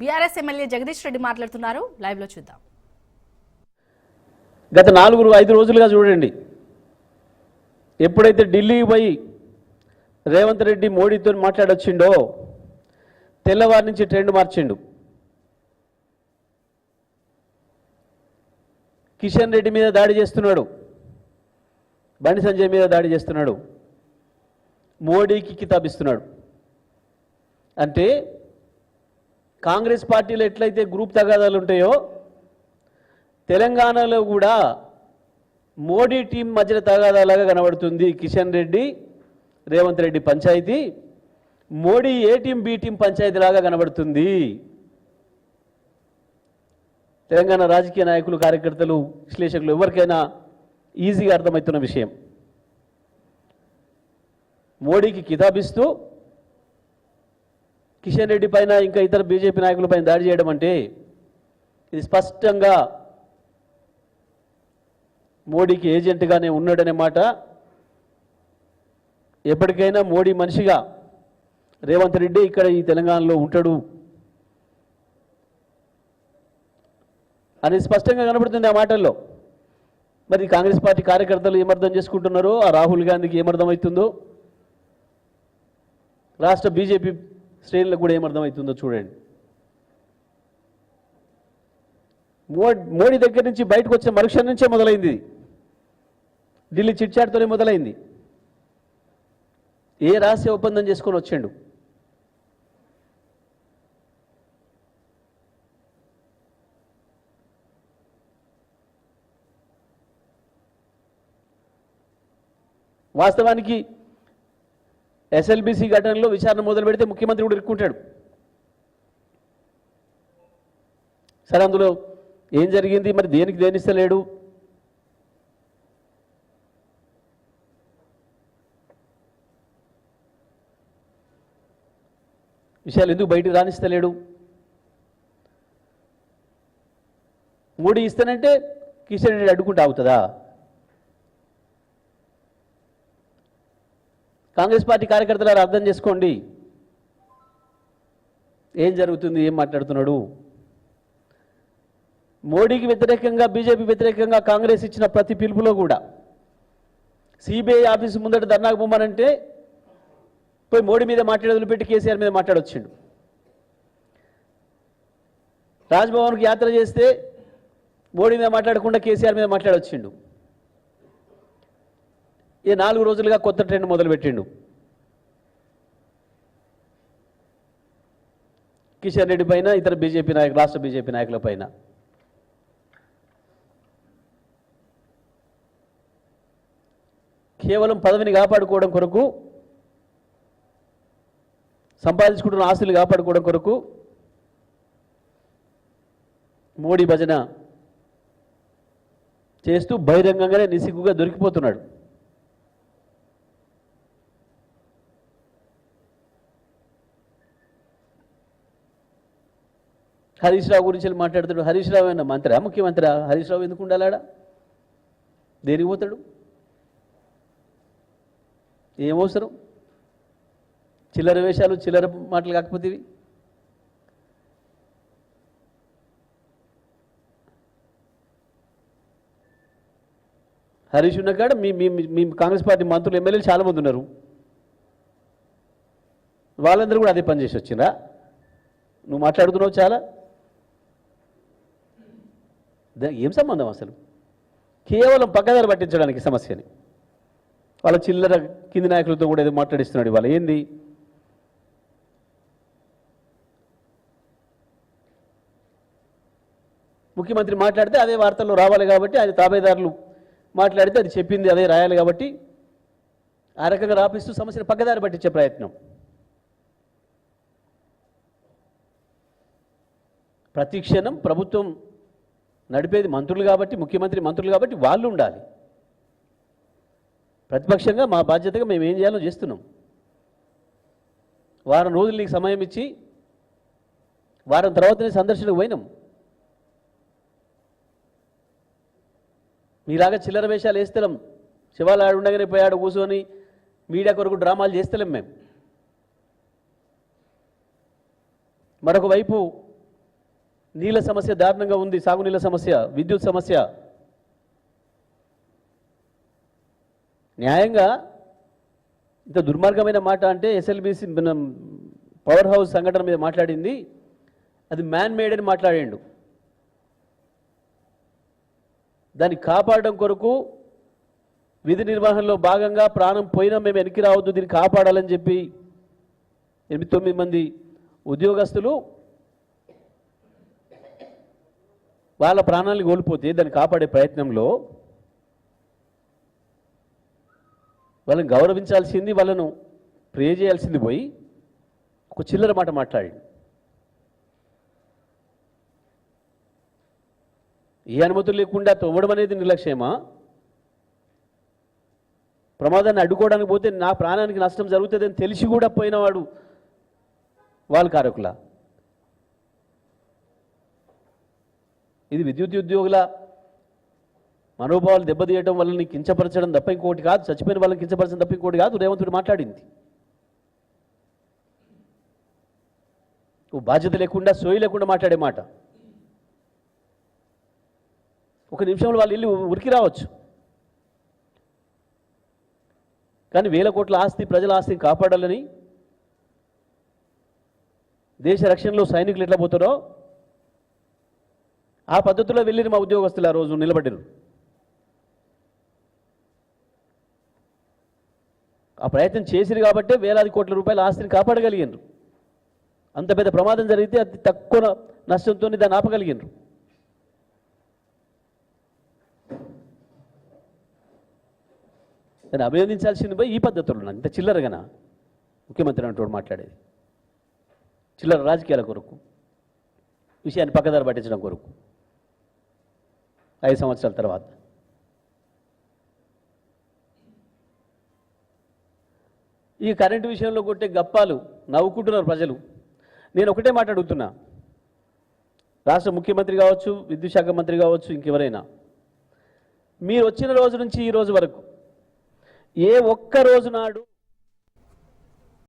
BRS MLA Jagadish Reddy మాట్లాడుతున్నారు. లైవ్లో చూద్దాం. గత నాలుగు ఐదు రోజులుగా చూడండి. ఎప్పుడైతే ఢిల్లీకి పోయి రేవంత్ రెడ్డి మోడీతో మాట్లాడొచ్చిండో తెల్లవారి నుంచి ట్రెండ్ మార్చిండు. కిషన్ రెడ్డి మీద దాడి చేస్తున్నాడు. బండి సంజయ్ మీద దాడి చేస్తున్నాడు. మోడీకి కితాబిస్తున్నాడు. అంటే కాంగ్రెస్ పార్టీలో ఎట్లయితే గ్రూప్ తగాదాలు ఉంటాయో తెలంగాణలో కూడా మోడీ టీం మధ్యన తగాదాలాగా కనబడుతుంది Kishan Reddy Revanth Reddy panchayat. Modi A team B team పంచాయతీలాగా కనబడుతుంది. తెలంగాణ రాజకీయ నాయకులు కార్యకర్తలు విశ్లేషకులు ఎవరికైనా ఈజీగా అర్థమవుతున్న విషయం. మోడీకి కితాబిస్తూ కిషన్ రెడ్డి పైన ఇంకా ఇతర బీజేపీ నాయకుల పైన దాడి చేయడం అంటే ఇది స్పష్టంగా మోడీకి ఏజెంట్గానే ఉన్నాడనే మాట. ఎప్పటికైనా మోడీ మనిషిగా రేవంత్ రెడ్డి ఇక్కడ ఈ తెలంగాణలో ఉంటాడు అనేది స్పష్టంగా కనబడుతుంది ఆ మాటల్లో. మరి కాంగ్రెస్ పార్టీ కార్యకర్తలు ఏమర్థం చేసుకుంటున్నారో ఆ రాహుల్ గాంధీకి ఏమర్థమవుతుందో రాష్ట్ర బీజేపీ శ్రేణులకు కూడా ఏమర్థమవుతుందో చూడండి. మోడీ మోడీ దగ్గర నుంచి బయటకు వచ్చిన మరుక్షణం నుంచే మొదలైంది ఢిల్లీ చిట్చాట్తోనే మొదలైంది. ఏ రహస్య ఒప్పందం చేసుకొని వచ్చాడు? వాస్తవానికి ఎస్ఎల్బిసి ఘటనలో విచారణ మొదలు పెడితే ముఖ్యమంత్రి కూడా ఇరుక్కుంటాడు. సరే అందులో ఏం జరిగింది? మరి దేనికి దేనిస్తలేడు? విషయాలు ఎందుకు బయటకు రాణిస్తలేడు మోడీ ఇస్తానంటే కిషన్ రెడ్డి అడ్డుకుంటూ అవుతుందా కాంగ్రెస్ పార్టీ కార్యకర్తలారు అర్థం చేసుకోండి. ఏం జరుగుతుంది? ఏం మాట్లాడుతున్నాడు? మోడీకి వ్యతిరేకంగా బీజేపీ వ్యతిరేకంగా కాంగ్రెస్ ఇచ్చిన ప్రతి పిలుపులో కూడా సిబిఐ ఆఫీసు ముందట ధర్నాకు పొమ్మనంటే పోయి మోడీ మీద మాట్లాడి వదిలిపెట్టి కేసీఆర్ మీద మాట్లాడొచ్చిండు. రాజ్భవన్కి యాత్ర చేస్తే మోడీ మీద మాట్లాడకుండా కేసీఆర్ మీద మాట్లాడొచ్చిండు. ఈ నాలుగు రోజులుగా కొత్త ట్రెండ్ మొదలుపెట్టిండు. కిషన్ రెడ్డి పైన ఇతర బీజేపీ నాయకులు రాష్ట్ర బీజేపీ నాయకుల పైన. కేవలం పదవిని కాపాడుకోవడం కొరకు సంపాదించుకుంటున్న ఆస్తులు కాపాడుకోవడం కొరకు మోడీ భజన చేస్తూ బహిరంగంగానే నిసిగ్గుగా దొరికిపోతున్నాడు. హరీష్ రావు గురించి మాట్లాడుతాడు హరీష్ రావు అయినా మంత్రి? ముఖ్యమంత్రి? హరీష్ రావు ఎందుకు ఉండాలాడా? దేనికి పోతాడు? ఏం అవసరం? చిల్లర వేషాలు చిల్లర మాటలు కాకపోతే ఇవి? హరీష్ ఉన్న కాడ మీ మీ కాంగ్రెస్ పార్టీ మంత్రులు ఎమ్మెల్యేలు చాలా మంది ఉన్నారు. వాళ్ళందరూ కూడా అదే పని చేసి వచ్చిండ్రా? నువ్వు మాట్లాడుతున్నావు చాలా? దా- ఏం సంబంధం అసలు? కేవలం పక్కదారి పట్టించడానికి సమస్యని. వాళ్ళ చిల్లర కింది నాయకులతో కూడా ఏదో మాట్లాడిస్తున్నాడు ఇవాళ. ఏంది? ముఖ్యమంత్రి మాట్లాడితే అదే వార్తల్లో రావాలి కాబట్టి ఆయన తాబేదారులు మాట్లాడితే అది చెప్పింది అదే రాయాలి కాబట్టి ఆ రకంగా రాపిస్తూ సమస్యను పక్కదారి పట్టించే ప్రయత్నం. ప్రతి క్షణం ప్రభుత్వం నడిపేది మంత్రులు కాబట్టి ముఖ్యమంత్రి మంత్రులు కాబట్టి వాళ్ళు ఉండాలి. ప్రతిపక్షంగా మా బాధ్యతగా మేము ఏం చేయాలో చేస్తున్నాం. వారం రోజులు నీకు సమయం ఇచ్చి వారం తర్వాతనే సందర్శనకు పోయినాం. మీలాగా చిల్లర వేషాలు వేస్తలేం. శివాలు ఆడు ఉండగానే పోయాడు కూర్చొని మీడియా కొరకు డ్రామాలు చేస్తలేం మేము. మరొక వైపు నీళ్ళ సమస్య దారుణంగా ఉంది సాగునీళ్ళ సమస్య విద్యుత్ సమస్య. న్యాయంగా ఇంత దుర్మార్గమైన మాట అంటే ఎస్ఎల్బిసి మనం పవర్ హౌస్ సంఘటన మీద మాట్లాడింది. అది మ్యాన్ మేడ్ అని మాట్లాడిండు. దాన్ని కాపాడడం కొరకు విధి నిర్వహణలో భాగంగా ప్రాణం పోయినా మేము వెనక్కి రావద్దు దీన్ని కాపాడాలని చెప్పి ఎనిమిది తొమ్మిది మంది ఉద్యోగస్తులు వాళ్ళ ప్రాణాలు కోల్పోతే దాన్ని కాపాడే ప్రయత్నంలో వాళ్ళని గౌరవించాల్సింది వాళ్ళను ప్రే చేయాల్సింది పోయి ఒక చిల్లర మాట మాట్లాడి ఏ అనుమతులు లేకుండా తవ్వడం అనేది నిర్లక్ష్యమా? ప్రమాదాన్ని అడ్డుకోవడానికి పోతే నా ప్రాణానికి నష్టం జరుగుతుందని తెలిసి కూడా పోయినవాడు వాళ్ళ కారకులా? ఇది విద్యుత్ ఉద్యోగుల మనోభావాలు దెబ్బతీయడం వాళ్ళని కించపరచడం తప్ప ఇంకోటి కాదు. చచ్చిపోయిన వాళ్ళని కించపరచడం తప్ప ఇంకోటి కాదు. రేవంతుడు మాట్లాడింది. బాధ్యత లేకుండా సోయి లేకుండా మాట్లాడే మాట. ఒక నిమిషంలో వాళ్ళు వెళ్ళి ఉరికి రావచ్చు. కానీ వేల కోట్ల ఆస్తి ప్రజల ఆస్తిని కాపాడాలని దేశ రక్షణలో సైనికులు ఎట్లా పోతారో ఆ పద్ధతిలో వెళ్ళిన మా ఉద్యోగస్తులు ఆ రోజు నిలబడిరు. ఆ ప్రయత్నం చేసిరు కాబట్టే వేలాది కోట్ల రూపాయల ఆస్తిని కాపాడగలిగినారు. అంత పెద్ద ప్రమాదం జరిగితే అతి తక్కువ నష్టంతో దాన్ని ఆపగలిగినారు. దాన్ని అభినందించాల్సింది పోయి ఈ పద్ధతుల్లో ఇంత చిల్లరగానా ముఖ్యమంత్రి అంటూ మాట్లాడేది. చిల్లర రాజకీయాల కొరకు విషయాన్ని పక్కదారి పట్టించడం కొరకు. ఐదు సంవత్సరాల తర్వాత. ఈ కరెంటు విషయంలో కొట్టే గప్పాలు నవ్వుకుంటున్నారు ప్రజలు. నేను ఒకటే మాట్లాడుతున్నా రాష్ట్ర ముఖ్యమంత్రి కావచ్చు విద్యుత్ శాఖ మంత్రి కావచ్చు ఇంకెవరైనా. మీరు వచ్చిన రోజు నుంచి ఈ రోజు వరకు ఏ ఒక్క రోజు నాడు